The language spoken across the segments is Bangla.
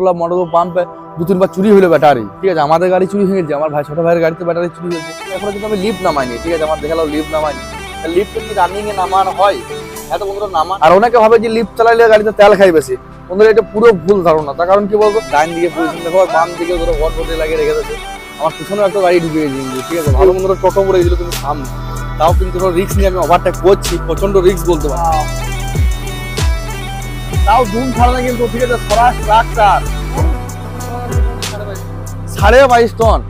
পেট্রোল মডেল পাম্পে দু তিনবার চুরি হলো ব্যাটারি ঠিক আছে? আমাদের গাড়ি চুরি হয়ে গেছে, আমার ভাই, ছোট ভাইয়ের গাড়িতে ব্যাটারি চুরি হয়েছে এখন কিন্তু আমি লিফট নামাইনি, ঠিক আছে? আমার দেখালাম লিফট নামাইনি। লিফট কি রানিং এ নামানো হয়? এত বন্ধুরা নামা আর অনেকে ভাবে যে লিফ্ট চালাইলে গাড়িতে তেল খাই বেশি। বন্ধুরা, এটা পুরো ভুল ধারণা। তার কারণ কি বলব ডাইন দিকে পজিশন দেখো, আর বাম দিকে ধরো ওয়াট বটে লাগিয়ে রেখে দিয়েছে। আমার পিছনে একটা গাড়ি ঢুকে গেছে ঠিক আছে? ভালো বন্ধুরা টোটো করে গেছিল, কিন্তু সামনে তাও কিন্তু রিক্স নিয়ে আমি ওভারটেক করছি প্রচণ্ড রিক্স বলতে পারি। তাও দুম ছাড়া না কিন্তু ঠিক আছে সরাস ট্রাক্টার সাড়ে বাইশ টন।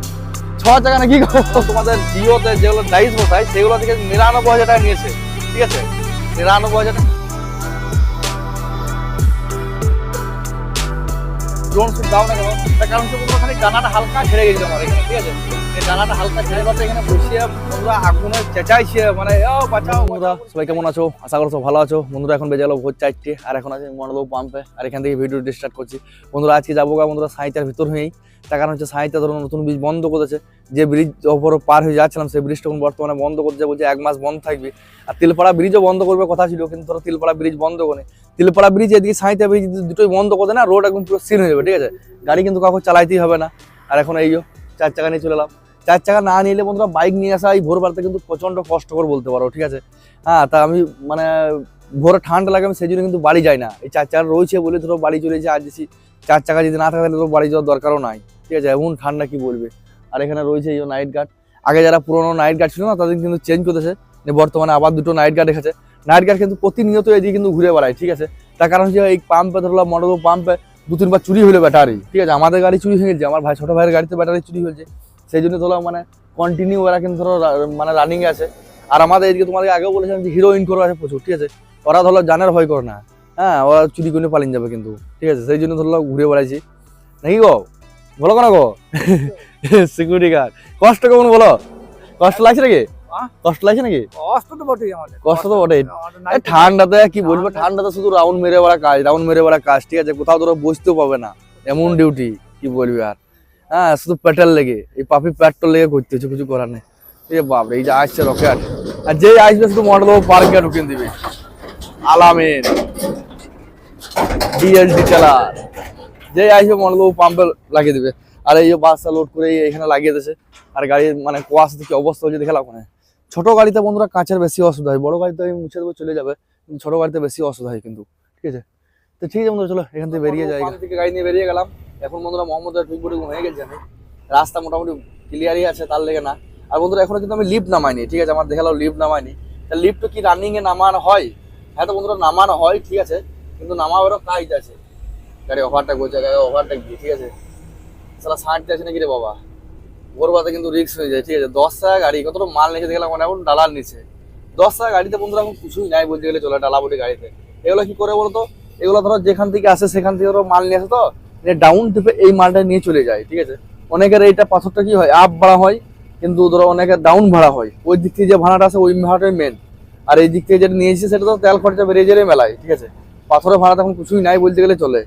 ছ টাকা নাকি গো? তোমাদের জিওতে যেগুলো বসায়, সেগুলো থেকে নিরানব্বই হাজার টাকা নিয়েছে। ঠিক আছে? নিরানব্বই হাজার টাকা ড্রোন শুট দাও না কেন তার কারণ হচ্ছে বন্ধুরা খালি ডানাটা হালকা ছেড়ে গেছিল আমার এখানে ঠিক আছে? এই ডানাটা হালকা ছেড়ে যাতে এখানে বসিয়ে বন্ধুরা আগুনে চেঁচাইছে মানে ও বাঁচাও বন্ধুরা সবাই কেমন আছো? আশা করছ ভালো আছো। বন্ধুরা এখন বেজে গেলো ভোর চারটে আর এখন আছে পাম্পে আর এখান থেকে ভিডিও স্টার্ট করছি। বন্ধুরা আজকে যাব গা বন্ধুরা সাঁইতার ভিতর হয়েই। তার কারণ হচ্ছে সাঁইতা ধরুন নতুন ব্রিজ বন্ধ করেছে। যে ব্রিজ ওপর পার হয়ে যাচ্ছিলাম সেই ব্রিজটা এখন বর্তমানে বন্ধ করছে বলছে এক মাস বন্ধ থাকবে। আর তিলপাড়া ব্রিজও বন্ধ করবে কথা ছিল কিন্তু ধরো তিলপাড়া ব্রিজ বন্ধ করে তিলপাড়া ব্রিজ এদিকে সাঁইতা ব্রিজ দুটোই বন্ধ করে না রোড একদম পুরো সিন হয়ে যাবে, ঠিক আছে? গাড়ি কিন্তু কাউকে চালাইতেই হবে না। আর এখন এই চার চাকা নিয়ে চলে এলাম। চার চাকা না নিলে বন্ধুরা বাইক নিয়ে আসা এই ভোরবেলাতে কিন্তু প্রচণ্ড কষ্টকর বলতে পারো, ঠিক আছে? হ্যাঁ তা আমি মানে ভোরে ঠান্ডা লাগে, আমি সেই জন্য কিন্তু বাড়ি যাই না। এই চার চাকা রয়েছে বলে ধরো বাড়ি চলে যাই আর যদি চার চাকা যদি না থাকে তাহলে তো বাড়ি যাওয়ার দরকারও নাই, ঠিক আছে? এমন ঠান্ডা কি বলবে? আর এখানে রয়েছে এই নাইট গার্ড আগে যারা পুরোনো নাইট গার্ড ছিল না, তাদের কিন্তু চেঞ্জ করেছে যে বর্তমানে আবার দুটো নাইট গার্ড এসেছে। নাইট গার্ড কিন্তু প্রতিনিয়ত এদিকে কিন্তু ঘুরে বেড়ায়, ঠিক আছে? তার কারণ হচ্ছে এই পাম্পে ধরলাম মডেল পাম্পে দু, তিনবার চুরি হলো ব্যাটারি ঠিক আছে? আমাদের গাড়ি চুরি হয়ে গেছে, আমার ভাই, ছোটো ভাইয়ের গাড়িতে ব্যাটারি চুরি হয়েছে। সেই জন্য ধরো মানে কন্টিনিউ ওরা কিন্তু ধরো মানে রানিং আছে। আর আমাদের এদিকে তোমাদের আগেও বলেছিলাম যে হিরোইন করে আছে প্রচুর, ঠিক আছে? ওরা ধরো জানের ভয় করে না। হ্যাঁ ওরা চুরি করে পালিয়ে যাবে কিন্তু, ঠিক আছে? সেই জন্য ধরো ঘুরে বেড়াইছি। নাকি গো? বলো কেন গো? সিকিউরিটি গার্ড কষ্ট কেমন বলো? কষ্ট লাগছে নাকি? কষ্ট লাগছে নাকি? কষ্ট তো বটেই আমাদের। কষ্ট তো বটেই। ঠান্ডাতে কি বলব? ঠান্ডাতে শুধু রাউন্ড মেরে বেড়া কাজ রাউন্ড মেরে বেড়া কাজ ঠিক আছে? কোথাও তোরা বসতেও পাবে না। এমন ডিউটি কি বলবি আর? হ্যাঁ শুধু পেট্রোল লেগে। এই পাপি পেট্রোল লেগে করতে হচ্ছে কিছু করার নেই। এই বাপরে এই যে আসছে রকেট আর যেই আসবে শুধু মডেল পার্কে ঢুকিয়ে দিবে। আলামিন। ডিএলডি চালার যেই আসবে মডেল পাম্পে লাগিয়ে দিবে। আর এই যে বাসটা লোড করে এখানে লাগিয়ে দিয়েছে। আর গাড়ির মানে কুয়াশা কি অবস্থা হচ্ছে দেখলাম ওখানে ছোট গাড়িতে বন্ধুরা কাঁচের বেশি অসুবিধা হয়, বড় গাড়িতে আমি মুছে দেবো, চলে যাবে ছোট গাড়িতে বেশি অসুবিধা হয় কিন্তু, ঠিক আছে? তো ঠিক আছে বন্ধুরা, চলো এখান থেকে বেরিয়ে যাই থেকে গাড়ি নিয়ে বেরিয়ে গেলাম। এখন বন্ধুরা মোহাম্মদ ঢুকবুড়ি হয়ে গেছে রাস্তা মোটামুটি ক্লিয়ারই আছে, তার লেগে না। আর বন্ধুরা, এখনও কিন্তু আমি লিফট নামাইনি, ঠিক আছে? আমার দেখালাম লিফ্ট নামাইনি। তা লিফট কি রানিং এ নামানো হয়? হ্যাঁ তো বন্ধুরা, নামানো হয়, ঠিক আছে। কিন্তু নামাবারও কাজ আছে। গাড়ি ওভারটেক করছে গাড়ি ওভারটেক দিয়ে, ঠিক আছে? সালা সাঁটতে আছে নাকি রে বাবা? ভোরবাতে কিন্তু রিক্স হয়ে যায়, ঠিক আছে? দশ টাকা গাড়ি, কতটা মাল নিচে দেখলাম, এখন ডালার নিচে দশ টাকা গাড়িতে বন্ধুরা, এখন কিছুই নাই বলতে গেলে চলে ডালা ডালাবুটি গাড়িতে। এগুলো কি করে বলতো? এগুলো ধরো যেখান থেকে আসে, সেখান থেকে ধরো মাল নিয়ে আসে তো ডাউন টিপে এই মালটা নিয়ে চলে যায়, ঠিক আছে? অনেকের এইটা পাথরটা কি হয় আপ ভাড়া হয়, কিন্তু ধরো অনেকের ডাউন ভাড়া হয়। ওই দিক থেকে যে ভাড়াটা আছে ওই ভাড়াটাই মেন আর এই দিক থেকে যেটা নিয়েছি সেটা তো তেল খরচা বেড়ে যাবে মেলায়, ঠিক আছে? পাথরের ভাড়া তখন কিছুই নাই বলতে গেলে চলে।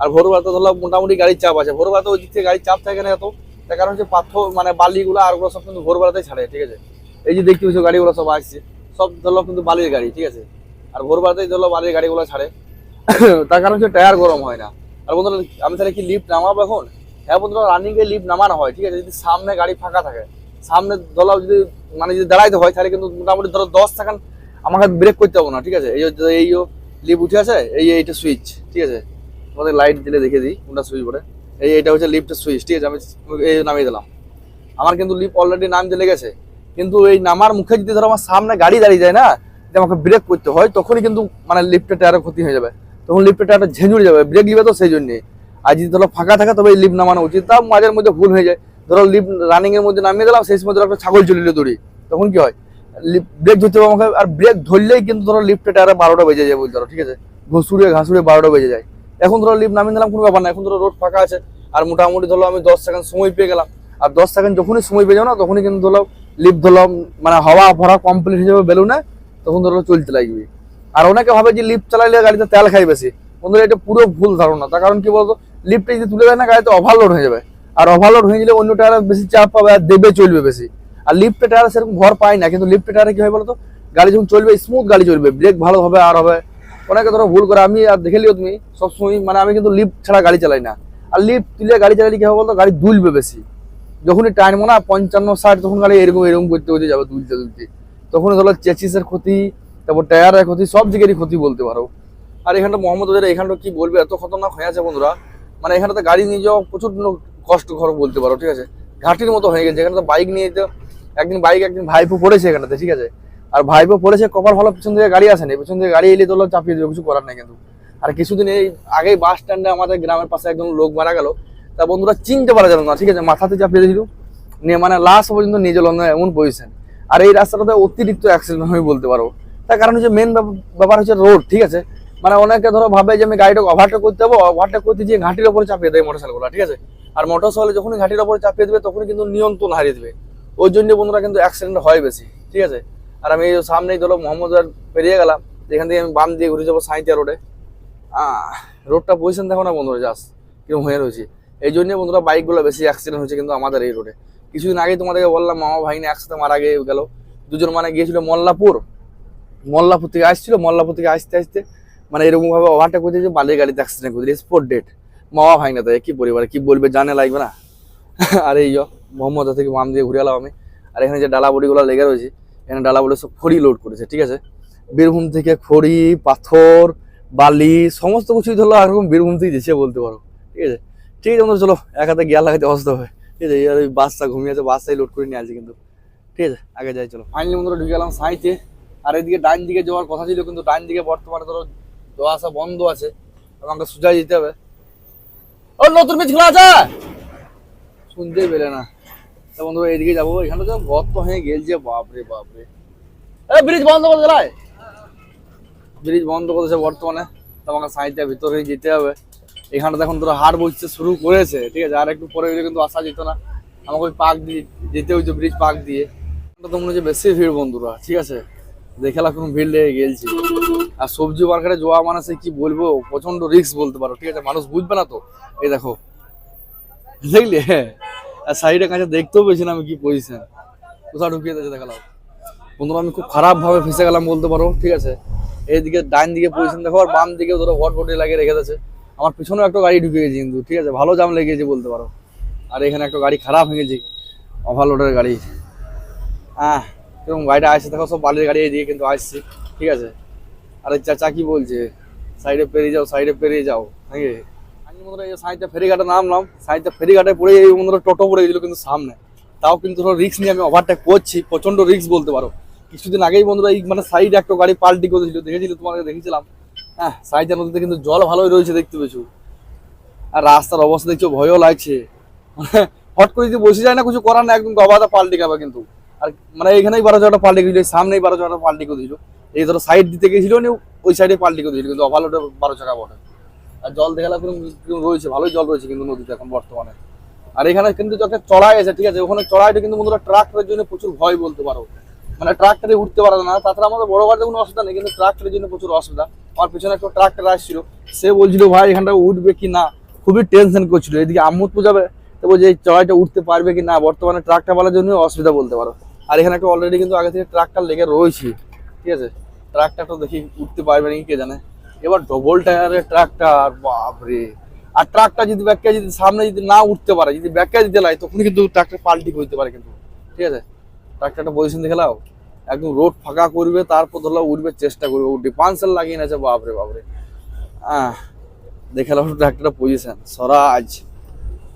আর ভোরবেলাতে ধরো মোটামুটি গাড়ির চাপ আছে। ভোরবেলাতে ওই দিক থেকে গাড়ির চাপ থাকে না এত। তার কারণ হচ্ছে পাথর মানে বালিগুলো আর ওগুলো সব কিন্তু ভোরবেলাতেই ছাড়ে, ঠিক আছে? এই যে দেখতে পাচ্ছ গাড়িগুলো সব আসছে, সব ধরলো কিন্তু বালির গাড়ি, ঠিক আছে? আর ভোরবেলাতেই ধরলো বালির গাড়িগুলো ছাড়ে। তার কারণ হচ্ছে টায়ার গরম হয় না। আর বন্ধুরা, আমি তাহলে কি লিফ্ট নামাবো এখন? হ্যাঁ বন্ধুরা রানিং এ লিফট নামানো হয়, ঠিক আছে? যদি সামনে গাড়ি ফাঁকা থাকে, সামনে ধরো যদি মানে যদি দাঁড়াইতে হয়, তাহলে কিন্তু মোটামুটি ধরো দশ সেকেন্ড আমাকে ব্রেক করতে হবে না, ঠিক আছে? এই যে এই লিফট উঠে আছে, এই এইটা সুইচ ঠিক আছে? আমাদের লাইট দিলে দেখে দিই, কোনটা সুইচ বলে এই এটা হচ্ছে লিফটের সুইচ ঠিক আছে? আমি এই নামিয়ে দিলাম। আমার কিন্তু লিফট অলরেডি নাম দিলে গেছে কিন্তু এই নামার মুখে যদি ধরো আমার সামনে গাড়ি দাঁড়িয়ে যায় না, যে আমাকে ব্রেক করতে হয়, তখনই কিন্তু মানে লিফটের টায়ারের ক্ষতি হয়ে যাবে। তখন লিফটের টায়ারটা ঝেঁঝুড়ে যাবে। ব্রেক নিবে তো সেই জন্যে আর যদি ধরো ফাঁকা থাকে, তবে এই লিফট নামানো উচিত। তাও মাঝের মধ্যে ভুল হয়ে যায়। ধরো লিফট রানিং এর মধ্যে নামিয়ে দিলাম, সেই সময় ধরো একটা ছাগল চলিল দড়ি। তখন কি হয়? ব্রেক ধরতে হবে আমাকে। আর ব্রেক ধরলেই কিন্তু ধরো লিফটের টায়ারে বারোটা বেজে যায় বলতে পারো, ঠিক আছে? ঘুষুড়ে ঘাসুড়ে বারোটা বেজে যায়। এখন ধরো লিফট নামিয়ে দিলাম কোনো ব্যাপার না। এখন ধরো রোড ফাঁকা আছে, আর মোটামুটি ধরো আমি দশ সেকেন্ড সময় পেয়ে গেলাম। আর দশ সেকেন্ড যখনই সময় পেয়ে যাও না, তখনই কিন্তু ধরো লিফট ধরো মানে হাওয়া ভরা কমপ্লিট হয়ে যাবে বেলুনে তখন ধরো চলতে লাগবে। আর অনেকে ভাবে যে লিফট চালাইলে গাড়িতে তেল খাই বেশি। বন্ধুরা, এটা পুরো ভুল ধারণা। তার কারণ কি বলতো? লিফটে যদি তুলে দেয় না, গাড়িতে ওভারলোড হয়ে যাবে। আর ওভারলোড হয়ে গেলে অন্য টায়ারে বেশি চাপ পাবে আর দেবে, চলবে বেশি। আর লিফটে টায়ারে সেরকম ভর পায় না, কিন্তু লিফটে টায়ারে কি হয় বলতো? গাড়ি যখন চলবে স্মুথ গাড়ি চলবে ব্রেক ভালো হবে, আর হবে। অনেকে ধরো ভুল করে, আমি আর দেখে লিও তুমি, সবসময় মানে আমি কিন্তু লিফট ছাড়া গাড়ি চালাই না। আর লিফ্ট তুলে গাড়ি চালালে কি হবে বলতো? গাড়ি দুলবে বেশি। যখনই টাইম না পঞ্চান্ন, ষাট, তখন গাড়ি এরকম এরকম করতে করতে যাবে দুলতে দুলতে। তখন ধরো চেচিসের ক্ষতি, তারপর টায়ারের ক্ষতি, সব দিকেরই ক্ষতি বলতে পারো। আর এখানটা মোহাম্মদ বাজারে এখানটা কি বলবে? এত খতরনাক হয়ে আছে বন্ধুরা। মানে এখানটাতে গাড়ি নিয়ে যাওয়া প্রচুর কষ্টকর বলতে পারো, ঠিক আছে? ঘাটির মতো হয়ে গেছে। এখানে তো বাইক নিয়ে যেতে একদিন বাইক একদিন ভাইপো পড়েছে এখানটাতে, ঠিক আছে? আর ভাইপো পড়েছে কপাল ভালো, পিছন থেকে গাড়ি আসেনি, পিছন থেকে গাড়ি এলে তো চাপিয়ে দেবে, কিছু করার নেই কিন্তু। আর কিছুদিন এই আগেই বাস স্ট্যান্ডে আমাদের গ্রামের পাশে একজন লোক মারা গেল। তা বন্ধুরা চিনতে পারা যাবে না, ঠিক আছে? মাথাতে চাপিয়ে দিয়েছিল। নিয়ে মানে লাস্ট পর্যন্ত নিয়ে চলো এমন পজিশন আর এই রাস্তাটাতে অতিরিক্ত অ্যাক্সিডেন্ট হয় বলতে পারো তার কারণ হচ্ছে মেন ব্যাপার হচ্ছে রোড ঠিক আছে? মানে অনেকে ধরো ভাবে যে আমি গাড়িটা ওভারটেক করতে যাব ওভারটেক করতে গিয়ে ঘাটির ওপরে চাপিয়ে দেয় মোটরসাইকেলগুলো ঠিক আছে? আর মোটরসাইকেল যখনই ঘাটির ওপরে চাপিয়ে দেবে, তখনই কিন্তু নিয়ন্ত্রণ হারিয়ে দেবে। ওই জন্য বন্ধুরা কিন্তু অ্যাক্সিডেন্ট হয় বেশি, ঠিক আছে? আর আমি সামনেই ধরো মোহাম্মদ পেরিয়ে গেলাম এখান থেকে আমি বাম দিয়ে ঘুরে যাব সাঁইতিয়া রোডে। রোডটা পজিশন দেখো না বন্ধুরা যাস কীরকম হয়ে রয়েছে। এই জন্য বন্ধুরা বাইকগুলো বেশি অ্যাক্সিডেন্ট হয়েছে কিন্তু আমাদের এই রোডে। কিছুদিন আগে তোমাদেরকে বললাম, মামা ভাইনি একসাথে মারা গিয়ে গেল। দুজন মানে গিয়েছিল মল্লাপুর। মল্লাপুর থেকে আসছিল, মল্লাপুর থেকে আসতে আসতে মানে এরকম ভাবে ওভারটেক করতে যে বালির গাড়িতে অ্যাক্সিডেন্ট করে দিয়েছে স্পট ডেট মামা ভাই না তাই কি পরিবার, কি বলবে জানে লাগবে না। আর এই মোহাম্মদ থেকে মাম দিয়ে ঘুরে এলাম আমি। আর এখানে যে ডালা বড়িগুলো লেগে রয়েছে এখানে ডালা বলে সব খড়ি লোড করেছে, ঠিক আছে? বীরভূম থেকে খড়ি, পাথর, বালি, সমস্ত কিছুই ধরলো এরকম বীরভূম থেকে যেছে বলতে পারো, ঠিক আছে? ঠিক আছে বন্ধু চলো, এক হাতে গিয়ার লাগাতে অবস্থা হবে ঠিক আছে? আর ওই বাসটা ঘুমিয়ে আছে, বাসটাই লোড করে নিয়ে আসছি কিন্তু, ঠিক আছে? আগে যাই, চলো। ফাইনালি বন্ধুরা, ঢুকে গেলাম সাইতে, আর এদিকে ডাইন দিকে যাওয়ার কথা ছিল, কিন্তু ডাইন দিকে বর্তমানে ধরো যাওয়া আসা বন্ধ আছে আমাকে সোজা যেতে হবে। ও, নতুন বীজ খোলা আছে! শুনতেই পেলে না। বন্ধুরা এদিকে যাব। এখানে তো গর্ত হয়ে গেলছে, বাপরে বাপরে। ব্রিজ বন্ধ করে দিলাই ব্রিজ বন্ধ করেছে বর্তমানে। তো আমাকে সাইডটা ভিতরে যেতে হবে। এখন তোরা হাট বসতে শুরু করেছে, ঠিক আছে? আর একটু পরে কিন্তু আসা যেত না। আমাকে ওই পাক দিয়ে যেতে হইতো, ব্রিজ পাক দিয়ে। এটা তো মনে হচ্ছে বেশি ভিড় বন্ধুরা, ঠিক আছে? দেখে এখন ভিড় লেগে গেলছি। আর সবজি মার্কেটে যাওয়া মানে সে কি বলব প্রচণ্ড রিস্ক বলতে পারো, ঠিক আছে? মানুষ বুঝবে না তো। এই দেখো। দেখলি? হ্যাঁ। সাইডে কাছে দেখতেও পেয়েছি না আমি কি পজিশন কোথাও ঢুকিয়ে দিয়েছে, দেখালাম। বন্ধুরা, আমি খুব খারাপ ভাবে ফেসে গেলাম, বলতে পারো, ঠিক আছে? এইদিকে ডাইন দিকে পজিশন দেখো, আর বাম দিকে ধরো হট হটে লাগিয়ে রেখে দিয়েছে। আমার পিছনেও একটা গাড়ি ঢুকে গেছে কিন্তু, ঠিক আছে? ভালো জাম লেগেছে বলতে পারো। আর এখানে একটা গাড়ি খারাপ হয়ে গেছে ওভারলোডের গাড়ি। হ্যাঁ এরকম গাড়িটা আসছে, দেখো সব বালির গাড়ি এদিকে কিন্তু আসছে, ঠিক আছে? আরে চাচা কি বলছে? সাইডে পেরিয়ে যাও, সাইডে পেরিয়ে যাও, নাকি? মনে হয় সাইডটা ফেরিঘাটে নামলাম সাইডটা ফেরিঘাটে পড়ে এই হয় টোটো পড়ে গেছিল কিন্তু সামনে। তাও কিন্তু ধরো রিক্স নিয়ে আমি ওভারটেক করছি প্রচণ্ড রিক্স বলতে পারো। কিছুদিন আগেই বন্ধুরা এই মানে সাইডে একটা গাড়ি পাল্টি করেছিল, দেখেছিল? তোমাকে দেখেছিলাম হ্যাঁ সাইডের নদীতে কিন্তু জল ভালোই রয়েছে দেখতে পেয়েছ। আর রাস্তার অবস্থা দেখছ, ভয়ও লাগছে। মানে হট করে যদি বসে যায় না, কিছু করার না একদম গবাদা পাল্টি খাবে কিন্তু। আর মানে এখানেই বারো চারটা পাল্টি করে সামনেই বারো চারটা পাল্টি করে দিয়েছিল এই ধরো সাইড দিতে গেছিল ওই সাইডে পাল্টি করে দিয়েছিল কিন্তু ওভারলোডে বারো চাকা বটে। আর জল দেখালা রয়েছে, ভালোই জল রয়েছে কিন্তু নদীতে এখন বর্তমানে। আর এখানে কিন্তু একটা চড়াই আছে, ঠিক আছে? ওখানে চড়াইটা কিন্তু বন্ধুরা ট্রাক্টরের জন্য প্রচুর ভয় বলতে পারো। মানে ট্রাক্টরে উঠতে পারে না, তাছাড়া আমাদের বড় গাড়িতে কোনো অসুবিধা নেই, কিন্তু ট্রাক্টরের জন্য প্রচুর অসুবিধা। আমার পিছনে একটা ট্রাক্টর আসছিল, সে বলছিল, ভাই, এখানটা উঠবে কি না? খুবই টেনশন করছিল। এদিকে আম্মুদপুর যাবে, তো বলছে, এই চড়াইটা উঠতে পারবে কি না? বর্তমানে ট্রাক্টর বলার জন্য অসুবিধা বলতে পারো। আর এখানে একটা অলরেডি কিন্তু আগে থেকে ট্রাক্টর লেগে রয়েছে, ঠিক আছে? ট্রাক্টরটা দেখি উঠতে পারবে নাকি কে জানে? এবার ডবল টায়ারের ট্রাক্টর বাপরে। আর ট্রাকটা যদি ব্যাককে যদি সামনে যদি না উঠতে পারে, যদি ব্যাককে দিতে লাই তখন কিন্তু ট্রাক্টর পাল্টি হইতে পারে কিন্তু। ঠিক আছে? ট্রাক্টরটা পজিশন দেখে লাও একদম রোড ফাঁকা করবে, তারপর ধরো উঠবে, চেষ্টা করবে। উঠবে পাঁচশাল লাগিয়ে নেছে বাপরে বাপরে। আহ, দেখে লাও ট্রাক্টরটা পজিশন স্বরাজ।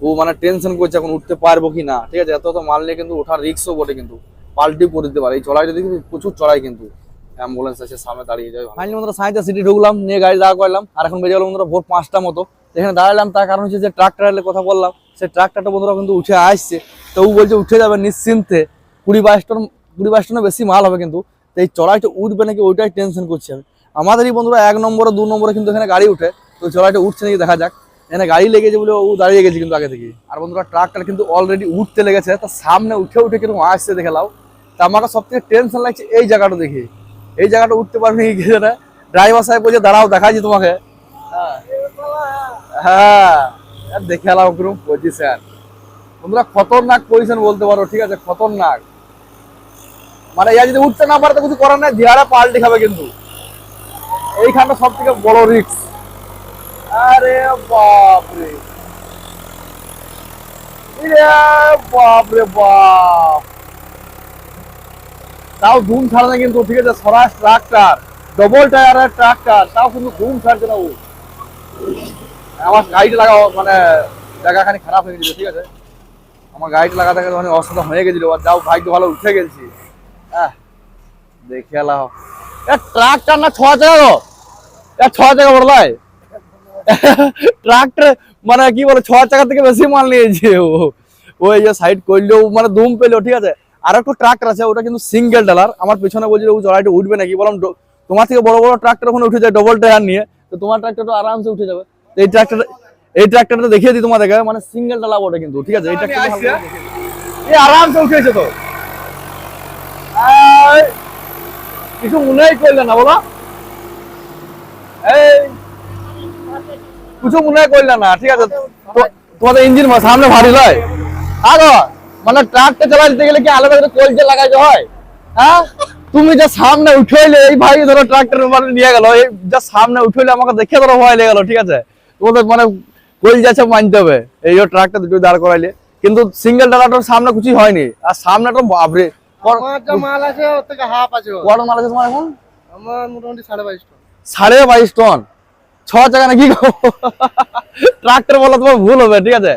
ও মানে টেনশন করছে এখন উঠতে পারব কি না। ঠিক আছে? এত তো মারলে কিন্তু ওঠার রিক্সও বটে কিন্তু। পাল্টি করে দিতে পারে। এই চড়াইটা দেখি প্রচুর চড়াই কিন্তু। অ্যাম্বুলেন্স এসে সামনে দাঁড়িয়ে যায় ফাইনালি বন্ধুরা সাঁইতে সিটি ঢুকলাম, নিয়ে গাড়ি দাঁড়া করলাম, আর এখন বেজে গেল বন্ধুরা ভোর পাঁচটা মতো। এখানে দাঁড়ালাম, তার কারণ হচ্ছে যে ট্রাক্টরের কথা বললাম, সেই ট্রাক্টরটা বন্ধুরা কিন্তু উঠে আসছে। তো ও বলছে উঠে যাবে নিশ্চিন্তে। কুড়ি বাইশ টন, কুড়ি বাইশ টনের বেশি মাল হবে কিন্তু। এই চড়াইটা উঠবে নাকি ওইটাই টেনশন করছি আমি। আমাদেরই বন্ধুরা এক নম্বরে, দু নম্বরে কিন্তু এখানে গাড়ি উঠে, তো চড়াইটা উঠছে নাকি দেখা যাক। এখানে গাড়ি লেগেছে বলে ও দাঁড়িয়ে গেছে কিন্তু আগে থেকে। আর বন্ধুরা ট্রাকটার কিন্তু অলরেডি উঠতে লেগেছে তার সামনে উঠে উঠে কীরকম আসছে, দেখে লাও। তা আমাকে সব থেকে টেনশন লাগছে এই জায়গাটা দেখে। এই জায়গাটা উঠতে পারবে কি জানে? ড্রাইভার সাহেব বলছে দাঁড়াও দেখাচ্ছি তোমাকে। হ্যাঁ। হ্যাঁ। দেখে এলাম কীরকম পজিশন বন্ধুরা খতরনাক পজিশন বলতে পারো ঠিক আছে? খতরনাক। মানে ইয়া যদি উঠতে না পারে তো কিছু করার নাই দিয়ারা পাল্টি খাবে কিন্তু। এইখানটা সব থেকে বড় রিস্ক আরে বাপরে। ইরে বাপ রে বাপ। তাও ধুম ছাড়ে না কিন্তু ঠিক আছে, স্বরাজ ট্রাক্টর ডবল টায়ারের ট্রাক্টর, তাও কিন্তু ধুম ছাড়ছে না ও। আমার গাড়িটা লাগাও মানে জায়গাখানি খারাপ হয়ে গেছিল, ঠিক আছে? আমার গাড়িটা লাগাতে গেলে অনেক অসুবিধা হয়ে গেছিল, আর যাও ভাগ্য ভালো উঠে গেছি। হ্যাঁ দেখে এলাম ট্রাক্টর না ছ এ, ছ জায়গা বড়লাই। ট্রাক্টর মানে কি বলে, ছ চাকা থেকে বেশি মাল নিয়েছে ও। ওই যে সাইড করলেও মানে দুম পেল, ঠিক আছে? আর একটু ট্রাক্টর আছে ওটা কিন্তু সিঙ্গেল ডালার আমার পিছনে বলছিল ও জড়াইটা উঠবে নাকি? বললাম তোমার থেকে বড় বড় ট্রাক্টর ওখানে উঠে যায় ডবল টায়ার নিয়ে। তো তোমার ট্রাক্টর তো আরামসে উঠে যাবে। এই ট্রাক্টর এই ট্রাক্টরটা দেখিয়ে দিই তোমাদেরকে মানে সিঙ্গেল ডালা ওটা কিন্তু ঠিক আছে? এই ট্রাক্টর এই আরামসে উঠেছে তো। কিছু মনেই করলে না বলো। এই কিছু মনে করলে না ঠিক আছে? তোমাদের ইঞ্জিন সামনে ভারী লয়। আগো মানে ট্রাকটা চালাতে গেলে কি আলাদা করে কলজে লাগাইতে হয়? হ্যাঁ? তুমি যা সামনে উঠাইলে এই ভাই ধরো ট্রাক্টর মানে নিয়ে গেল এই যা সামনে উঠাইলে আমাকে দেখে ধরো ভয় লেগে গেল ঠিক আছে? তোমাদের মানে কল যাচ্ছে মানতে হবে এই ট্রাকটা দুটো দাঁড় করাইলে। কিন্তু সিঙ্গেল ডালাটার সামনে কিছুই হয়নি আর সামনেটা বাপরে আমার মাল আছে ওর থেকে হাফ আছে। কত মাল আছে তোমার এখন? আমার মোটামুটি সাড়ে বাইশ টন। সাড়ে বাইশ টন? ছ চাকা ট্রাক্টর বলা তোমার ভুল হবে ঠিক আছে?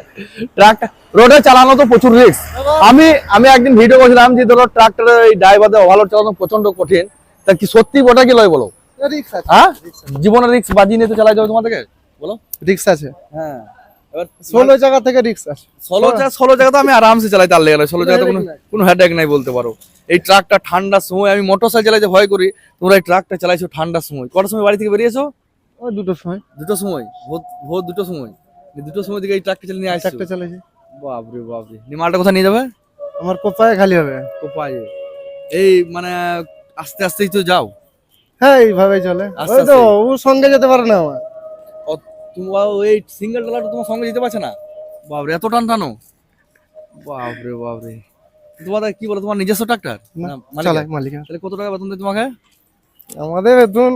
ট্রাক্টর রোডে চালানো তো প্রচুর রিস্ক আমি আমি একদিন ভিডিও করছিলাম যে ধরো ট্রাক্টরের এই ড্রাইভারদের ওভারলোড চালানো প্রচণ্ড কঠিন। তা কি সত্যি কি লয় বলো? হ্যাঁ? জীবনের রিস্ক বাজিয়ে নিয়ে তো চালাই যাবে তোমাদেরকে? বলো। রিক্স আছে। হ্যাঁ। ষোলো জায়গা থেকে রিক্স আছে। ষোলো জায়গা ষোলো জায়গা তো আমি আরামসে চালাই তার লেগে ষোলো জায়গা তো কোনো কোনো হেডেক নাই বলতে পারো। এই ট্রাকটা ঠান্ডার সময় আমি মোটর সাইকেল চালাইতে ভয় করি। তোমরা এই ট্রাকটা চালাইছো ঠান্ডার সময়। কটার সময় বাড়ি থেকে বেরিয়েছো? ওই দুটোর সময়। দুটো সময় ভোর ভোর দুটো সময়। দুটো সময় দিকে এই ট্রাকটা চালিয়ে নিয়ে আসছো? একটা চালিয়েছি। বাপরে বাপরে। নিয়ে মালটা কোথায় নিয়ে যাবে? আমার কোপায় খালি হবে। কোপায়। এই মানে আস্তে আস্তেই তো যাও। হ্যাঁ এইভাবেই চলে। ওই তো ও সঙ্গে যেতে পারে না আমার। তোমার এই সিঙ্গেল ডলারটা তোমার সঙ্গে যেতে পারছে না? বাপরে এত টান টানো। বাপরে বাপরে। তোমাদের কি বলো তোমার নিজস্ব ট্রাক্টর? মালিক তাহলে কত টাকা বেতন দেয় তোমাকে? আমাদের বেতন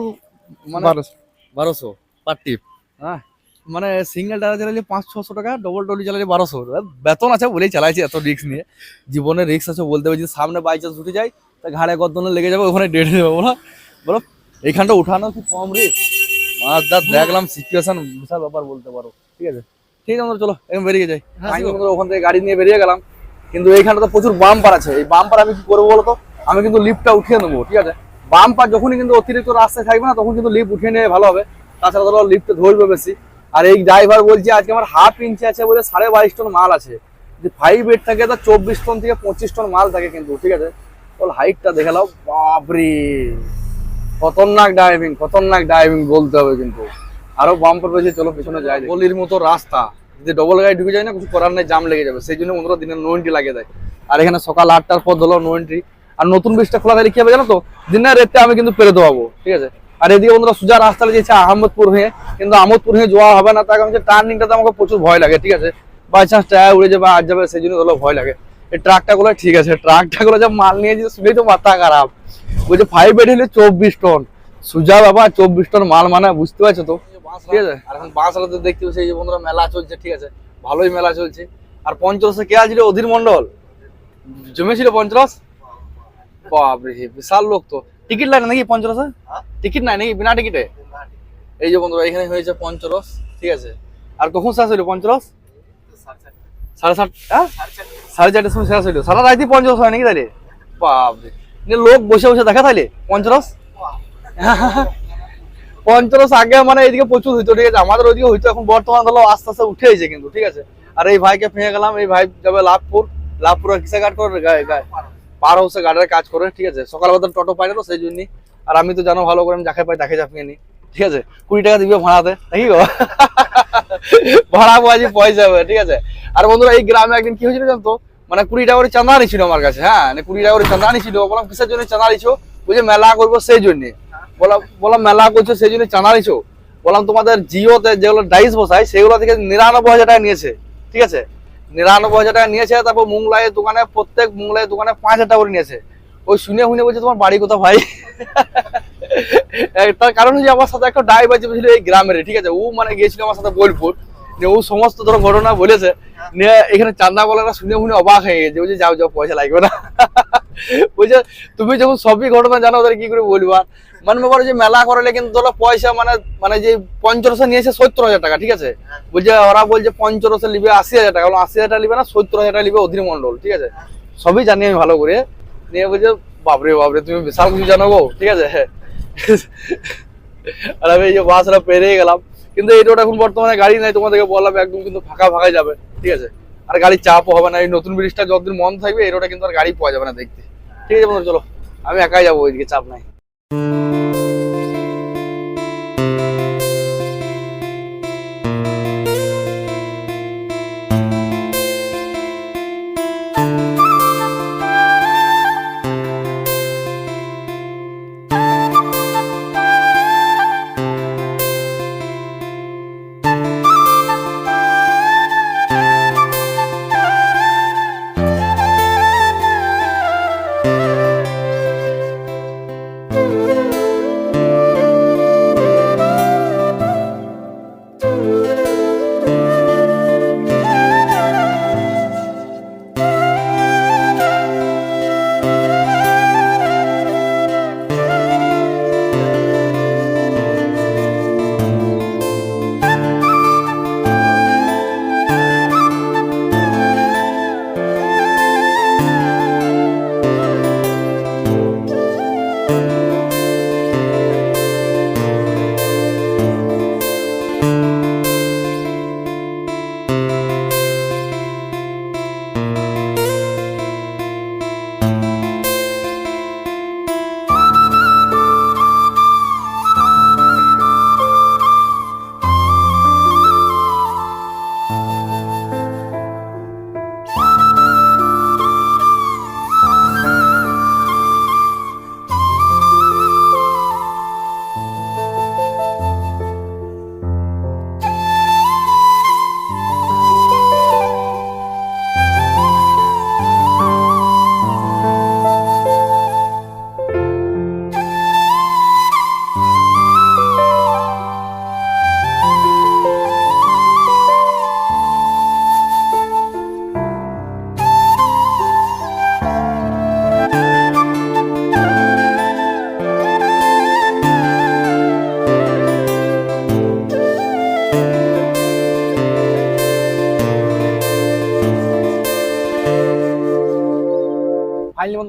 মানে বারোশো। বারোশো পার টিপ হ্যাঁ মানে সিঙ্গেল টাকা চালালে পাঁচ ছশো টাকা ডবল টলি চালালে বারোশো। বেতন আছে বলেই চালাইছি এত রিস্ক নিয়ে। জীবনে রিস্ক আছে বলতে পারি যদি সামনে বাই চান্স উঠে যায় তা ঘাড়ে গদ্দনে লেগে যাবে ওখানে ডেটে যাবে বলো বলো এইখানটা উঠানো কি কম রিস্ক মাছ দা দেখলাম সিচুয়েশন বিশাল ব্যাপার বলতে পারো। ঠিক আছে? ঠিক আছে আমরা চলো এখন বেরিয়ে যাই। হ্যাঁ, আমি ওখান থেকে গাড়ি নিয়ে বেরিয়ে গেলাম। কিন্তু এইখানটা তো প্রচুর বাম্পার আছে। এই বাম্পার আমি কি করব বলতো আমি কিন্তু লিফটটা উঠিয়ে নেব ঠিক আছে? বাম্পার যখনই কিন্তু অতিরিক্ত রাস্তায় থাকবে না, তখন কিন্তু লিফট উঠিয়ে নিয়ে ভালো হবে। তাছাড়া ধরো লিফটে ধরবে বেশি। আর এই ড্রাইভার বলছে, আজকে আমার হাফ ইঞ্চি আছে বলে সাড়ে বাইশ টন মাল আছে। যে ফাইভ এইট থাকে, তো চব্বিশ টন থেকে পঁচিশ টন মাল থাকে কিন্তু, ঠিক আছে? বল হাইটটা দেখে নাও, বাপরে! খতরনাক ড্রাইভিং খতরনাক ড্রাইভিং বলতে হবে কিন্তু। আরও বাম্পার পেয়েছে চলো পিছনে যাই গলির মতো রাস্তা। যদি ডবল গাড়ি ঢুকে যায় না, কিছু করার নেই জাম লেগে যাবে। সেই জন্য বন্ধুরা দিনে নো এন্ট্রি লাগিয়ে দেয়। আর এখানে সকাল আটটার পর ধরো নো এন্ট্রি আর নতুন ব্রিজটা খোলা থাকলে কি হবে জানো তো দিনের রেটটা আমি কিন্তু পেরে দেবো ঠিক আছে? আর এদিকে বন্ধুরা সোজা রাস্তা লেগেছে আহমদপুর হয়ে, কিন্তু আহমদপুর হয়ে যাওয়া হবে না, তার কারণ টার্নিংটাতে আমাকে প্রচুর ভয় লাগে, ঠিক আছে? বাই চান্স টায়ার উড়ে যাবে, আর যাবে, সেই জন্য ভয় লাগে। এই ট্রাকটা গুলো ঠিক আছে ট্রাকটা গুলো যা মাল নিয়ে যেতে শুনেই তো মাথা খারাপ। বলছে ফাইভ এইট হলে চব্বিশ টন সুজা বাবা, চব্বিশ টন মাল মানে বুঝতে পারছ তো? ঠিক আছে? আর এখন বাঁশালাতে দেখতে পাচ্ছি, এই যে বন্ধুরা মেলা চলছে, ঠিক আছে? ভালোই মেলা চলছে। আর পঞ্চরসে কে আছিল অধীর মন্ডল জমেছিল পঞ্চরস? বাপরে বিশাল লোক তো। টিকিট লাগে নাকি পঞ্চরসে? টিকিট নাই নাকি? বিনা টিকিটে? এই যে বন্ধুরা এখানে হয়েছে পঞ্চরস ঠিক আছে। আর কখন শেষ হইল পঞ্চরস? সাড়ে সাত হ্যাঁ? সাড়ে চারটের সময় শেষ হইল। সারা রাইতে পঞ্চরস হয় নাকি তাহলে বাপরে। লোক বসে বসে দেখা তাহলে পঞ্চরস? পঞ্চরস আগে মানে এইদিকে প্রচুর হইতো ঠিক আছে? আমাদের ওইদিকে হইতো এখন বর্তমান ধরো আস্তে আস্তে উঠে কিন্তু ঠিক আছে? আর এই ভাইকে পেয়ে গেলাম এই ভাই যাবে লাভপুর। লাভপুর কিসে গার্ড করে গায়ে গায়ে। পার হাউসে গার্ডের কাজ করে, ঠিক আছে? সকালবেলা টোটো পাই না তো, সেই জন্যই আর আমি তো জানো ভালো করে আমি যাকে পাই তাকে চাপিয়ে নি, ঠিক আছে? কুড়ি টাকা দিবে ভাড়াতে, নাকি গো? ভাড়া বাজি পয়সা হবে, ঠিক আছে? আর বন্ধুরা, এই গ্রামে একদিন কি হয়েছিল জানতো? মানে কুড়ি টাকা করে চাঁদা ছিল আমার কাছে হ্যাঁ? মানে কুড়ি টাকা করে চাঁদা ছিল বললাম, কিসের জন্য চাঁদা নিছো বুঝে মেলা করব সেই জন্যে। বললাম বললাম, মেলা করছ সেই জন্য চাঁদা নিছো বললাম, তোমাদের জিওতে যেগুলো ডাইস বসায়, সেগুলো থেকে নিরানব্বই হাজার টাকা নিয়েছে। ঠিক আছে? নিরানব্বই হাজার টাকা নিয়েছে, তারপর মুংলাইয়ের দোকানে প্রত্যেক মুংলাইয়ের দোকানে পাঁচ হাজার টাকা করে নিয়েছে। ওই শুনে শুনে বলছে, তোমার বাড়ি কোথা ভাই? তার কারণ হচ্ছে আমার সাথে একটা ড্রাইভার চেপেছিল এই গ্রামের, ঠিক আছে? ও মানে গিয়েছিল আমার সাথে বোলপুর। ও সমস্ত ধরো ঘটনা বলেছে। নিয়ে এখানে চান্দা বলাটা শুনে শুনে অবাক হয়ে গেছে। বলছে, যাও যাও, পয়সা লাগবে না। বলছে, তুমি যখন সবই ঘটনা জানো তাহলে কি করে বলবা মানে ব্যাপার যে মেলা করলে কিন্তু ধরো পয়সা মানে মানে যে পঞ্চরসে নিয়েছে সত্তর হাজার টাকা, ঠিক আছে? বলছে, ওরা বলছে পঞ্চরসে নিবে আশি হাজার টাকা। বলো আশি হাজার টাকা নিবে না, সত্তর হাজার টাকা নিবে অধীর মন্ডল, ঠিক আছে? সবই জানি আমি ভালো করে। নিয়ে বলছে, বাপরে বাপরে, তুমি বিশাল কিছু জানো গো, ঠিক আছে? আর আমি এই যে বাসটা পেরিয়ে গেলাম। কিন্তু এই রোড এখন বর্তমানে গাড়ি নাই, তোমাদেরকে বললাম, একদম কিন্তু ফাঁকা ফাঁকা যাবে, ঠিক আছে? আর গাড়ির চাপও হবে না, এই নতুন ব্রিজটা যতদিন মন থাকবে, এই কিন্তু আর গাড়ি পাওয়া যাবে না দেখতে। ঠিক আছে বন্ধু চলো, আমি একাই যাব, ওইদিকে চাপ নাই। ফাইনালি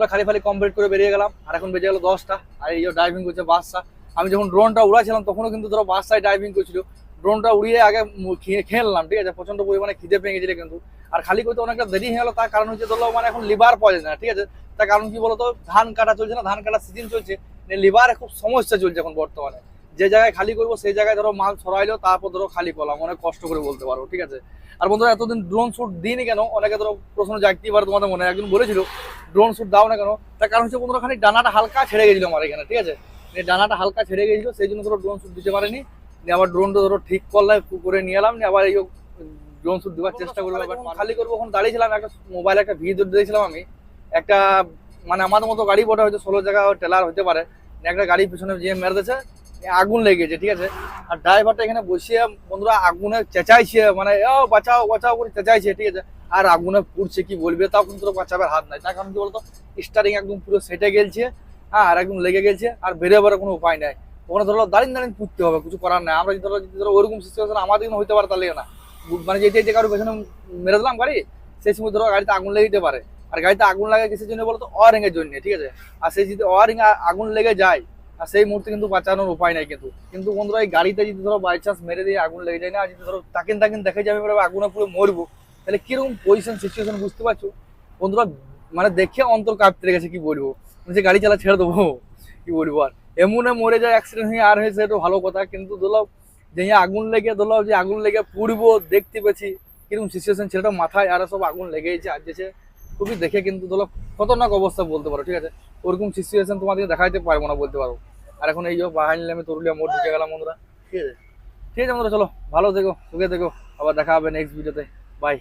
খালি ফালি কমপ্লিট করে বেরিয়ে গেলাম। আর এখন বেজে গেল দশটা। আর এই যে ড্রাইভিং করছে বাসটা। আমি যখন ড্রোনটা উড়াছিলাম তখনও কিন্তু ধরো বাসটায় ড্রাইভিং করছিল। ড্রোনটা উড়িয়ে আগে মু- খেয়ে খেয়ে নিলাম ঠিক আছে? প্রচণ্ড পরিমাণে খিদে পেয়ে গেছিল কিন্তু। আর খালি করতে অনেকটা দেরি হয়ে গেলো, তার কারণ হচ্ছে ধরো মানে এখন লিভার পাওয়া যায় না ঠিক আছে? তার কারণ কি বলতো? ধান কাটা চলছে না, ধান কাটার সিজন চলছে। লিভারে খুব সমস্যা চলছে এখন বর্তমানে। যে জায়গায় খালি করব সেই জায়গায় ধরো মাল ছড়াইলো তারপর ধরো খালি করলাম। অনেক কষ্ট করে বলতে পারো ঠিক আছে? আর বন্ধুরা এতদিন ড্রোন শ্যুট দিইনি কেন? অনেকে ধরো প্রশ্ন জাগতেই পারে তোমাদের মনে। একজন বলেছিল ড্রোন শ্যুট দাও না কেন? তার কারণ হচ্ছে বন্ধুরা খালি ডানাটা হালকা ছেড়ে গেছিল আমার এখানে ঠিক আছে? এই ডানাটা হালকা ছেড়ে গেছিল সেই জন্য ধরো ড্রোন শ্যুট দিতে পারেনি। নিয়ে আবার ড্রোনটা ধরো ঠিক করলে করে নিয়ে এলাম নিয়ে আবার এই ড্রোন শ্যুট দেওয়ার চেষ্টা করব খালি করব। ওখানে দাঁড়িয়েছিলাম একটা মোবাইলে একটা ভিডিও দিয়েছিলাম আমি। একটা মানে আমাদের মতো গাড়ি বটে হয়তো ষোলো জায়গা টেলার হতে পারে। একটা গাড়ির পিছনে যে মেরে দিয়েছে। আগুন লেগেছে ঠিক আছে? আর ড্রাইভারটা এখানে বসিয়ে, বন্ধুরা, আগুনে চেঁচাইছে মানে ও বাঁচাও বাঁচাও করে চেঁচাইছে, ঠিক আছে? আর আগুনে পুড়ছে, কি বলবে? তাও কিন্তু বাঁচাবার হাত নাই। তার কারণ কি বলতো? স্টারিং একদম পুরো সেটে গেলছে হ্যাঁ আর একদম লেগে গেছে আর বেরোবার কোনো উপায় নাই। ওখানে ধরো, দাঁড়িয়ে দাঁড়িয়ে পুড়তে হবে, কিছু করার নাই। আমরা যদি ধরো যদি ধরো ওরকম সিচুয়েশন আমাদের হইতে পারে, তাহলে না। মানে যেটা যে কারও পেছনে মেরে দিলাম গাড়ি, সেই সময় ধরো গাড়িতে আগুন লেগে যেতে পারে। আর গাড়িতে আগুন লাগে কিসের জন্য বলতো? ওয়ারিং এর জন্য, ঠিক আছে? আর সেই যদি ওয়ারিং আগুন লেগে যায় আর সেই মুহূর্তে কিন্তু বাঁচানোর উপায় নাই কিন্তু। কিন্তু বন্ধুরা, এই গাড়িতে যদি ধরো বাই চান্স মেরে দিয়ে আগুন লেগে যায় না, আর যদি ধরো তাকিন তাকিন দেখে যাবে এবার আগুনে পুরো মরবো, তাহলে কীরকম পজিশন সিচুয়েশন বুঝতে পারছ? বন্ধুরা মানে দেখে অন্তর কাঁপতে গেছে কি বলব? যে গাড়ি চালা ছেড়ে দেবো, কি বলব আর? এমনে মরে যায় অ্যাক্সিডেন্ট হয়ে, আর হয়েছে এটা ভালো কথা, কিন্তু ধরো যে আগুন লেগে, ধরো যে আগুন লেগে পুড়বো, দেখতে পেয়েছি, কীরকম সিচুয়েশন ছেলেটা মাথায়, আর সব আগুন লেগেছে আর যেছে। খুবই দেখে কিন্তু ধরো খতরনাক অবস্থা বলতে পারো, ঠিক আছে? ওরকম সিচুয়েশন তোমাদেরকে দেখাইতে পারব না বলতে পারো। আর এখন এই যে নিলে আমি তরুলিয়া মোড় ঢুকে গেলাম বন্ধুরা, ঠিক আছে? ঠিক আছে বন্ধুরা, চলো, ভালো থেকো, সুখে দেখো আবার দেখা হবে নেক্সট ভিডিওতে বাই